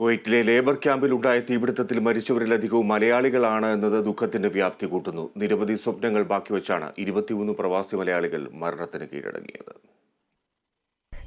കുവൈറ്റിലെ ലേബർ ക്യാമ്പിൽ ഉണ്ടായ തീപിടുത്തത്തിൽ മരിച്ചവരിലധികവും മലയാളികളാണ് എന്നത് ദുഃഖത്തിന്റെ വ്യാപ്തി കൂട്ടുന്നു. നിരവധി സ്വപ്നങ്ങൾ ബാക്കിവെച്ചാണ് ഇരുപത്തിമൂന്ന് പ്രവാസി മലയാളികൾ മരണത്തിന് കീഴടങ്ങിയത്.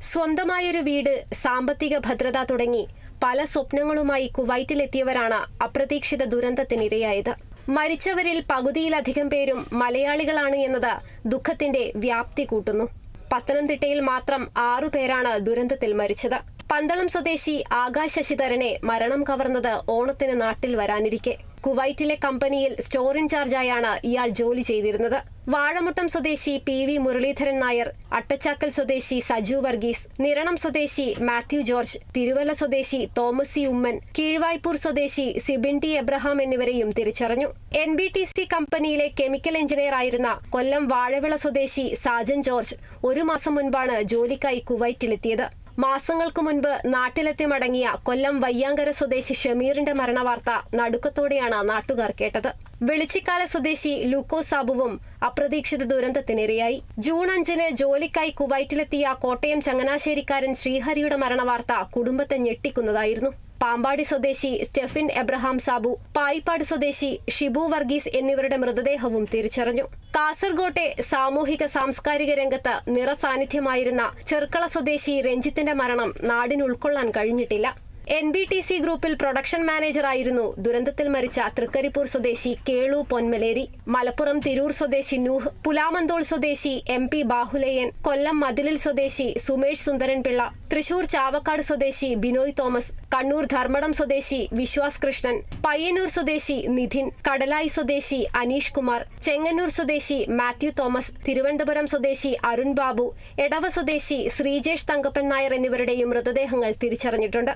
സ്വന്തമായൊരു വീട് സാമ്പത്തിക ഭദ്രത തുടങ്ങി പല സ്വപ്നങ്ങളുമായി കുവൈറ്റിലെത്തിയവരാണ് അപ്രതീക്ഷിത ദുരന്തത്തിനിരയായത്. മരിച്ചവരിൽ പകുതിയിലധികം പേരും മലയാളികളാണ് എന്നത് ദുഃഖത്തിന്റെ വ്യാപ്തി കൂട്ടുന്നു. പത്തനംതിട്ടയിൽ മാത്രം ആറു പേരാണ് ദുരന്തത്തിൽ മരിച്ചത്. പന്തളം സ്വദേശി ആകാശ് ശശിധരനെ മരണം കവർന്നത് ഓണത്തിന് നാട്ടിൽ വരാനിരിക്കെ. കുവൈറ്റിലെ കമ്പനിയിൽ സ്റ്റോർ ഇൻചാർജായാണ് ഇയാൾ ജോലി ചെയ്തിരുന്നത്. വാഴമുട്ടം സ്വദേശി പി വി മുരളീധരൻ നായർ അട്ടച്ചാക്കൽ സ്വദേശി സജു വർഗീസ് നിരണം സ്വദേശി മാത്യു ജോർജ് തിരുവല്ല സ്വദേശി തോമസ് സി ഉമ്മൻ കീഴ്വായ്പൂർ സ്വദേശി സിബിൻ ടി എബ്രഹാം എന്നിവരെയും തിരിച്ചറിഞ്ഞു. എൻ ബി ടി സി കമ്പനിയിലെ കെമിക്കൽ എഞ്ചിനീയർ ആയിരുന്ന കൊല്ലം വാഴവിള സ്വദേശി സാജൻ ജോർജ് ഒരു മാസം മുൻപാണ് ജോലിക്കായി കുവൈറ്റിലെത്തിയത്. മാസങ്ങൾക്ക് മുൻപ് നാട്ടിലെത്തി മടങ്ങിയ കൊല്ലം വയ്യാങ്കര സ്വദേശി ഷമീറിന്റെ മരണവാർത്ത നടുക്കത്തോടെയാണ് നാട്ടുകാർ കേട്ടത്. വെളിച്ചിക്കാല സ്വദേശി ലൂക്കോ സാബുവും അപ്രതീക്ഷിത ദുരന്തത്തിനിരയായി. ജൂൺ അഞ്ചിന് ജോലിക്കായി കുവൈറ്റിലെത്തിയ കോട്ടയം ചങ്ങനാശ്ശേരിക്കാരൻ ശ്രീഹരിയുടെ മരണവാർത്ത കുടുംബത്തെ ഞെട്ടിക്കുന്നതായിരുന്നു. പാമ്പാടി സ്വദേശി സ്റ്റെഫിൻ എബ്രഹാം സാബു പായിപ്പാട് സ്വദേശി ഷിബു വർഗീസ് എന്നിവരുടെ മൃതദേഹവും തിരിച്ചറിഞ്ഞു. കാസർഗോട്ടെ സാമൂഹിക സാംസ്കാരിക രംഗത്ത് നിറസാന്നിധ്യമായിരുന്ന ചെർക്കള സ്വദേശി രഞ്ജിത്തിന്റെ മരണം നാടിനുൾക്കൊള്ളാൻ കഴിഞ്ഞിട്ടില്ല. എൻ ബി ടി സി ഗ്രൂപ്പിൽ പ്രൊഡക്ഷൻ മാനേജറായിരുന്നു ദുരന്തത്തിൽ മരിച്ച തൃക്കരിപ്പൂർ സ്വദേശി കേളു പൊന്മലേരി മലപ്പുറം തിരൂർ സ്വദേശി നൂഹ് പുലാമന്തോൾ സ്വദേശി എം പി ബാഹുലയൻ കൊല്ലം മതിലിൽ സ്വദേശി സുമേഷ് സുന്ദരൻപിള്ള തൃശൂർ ചാവക്കാട് സ്വദേശി ബിനോയ് തോമസ് കണ്ണൂർ ധർമ്മടം സ്വദേശി വിശ്വാസ് കൃഷ്ണൻ പയ്യന്നൂർ സ്വദേശി നിധിൻ കടലായി സ്വദേശി അനീഷ് കുമാർ ചെങ്ങന്നൂർ സ്വദേശി മാത്യു തോമസ് തിരുവനന്തപുരം സ്വദേശി അരുൺ ബാബു എടവ സ്വദേശി ശ്രീജേഷ് തങ്കപ്പൻ നായർ എന്നിവരുടെയും മൃതദേഹങ്ങൾ തിരിച്ചറിഞ്ഞിട്ടുണ്ട്.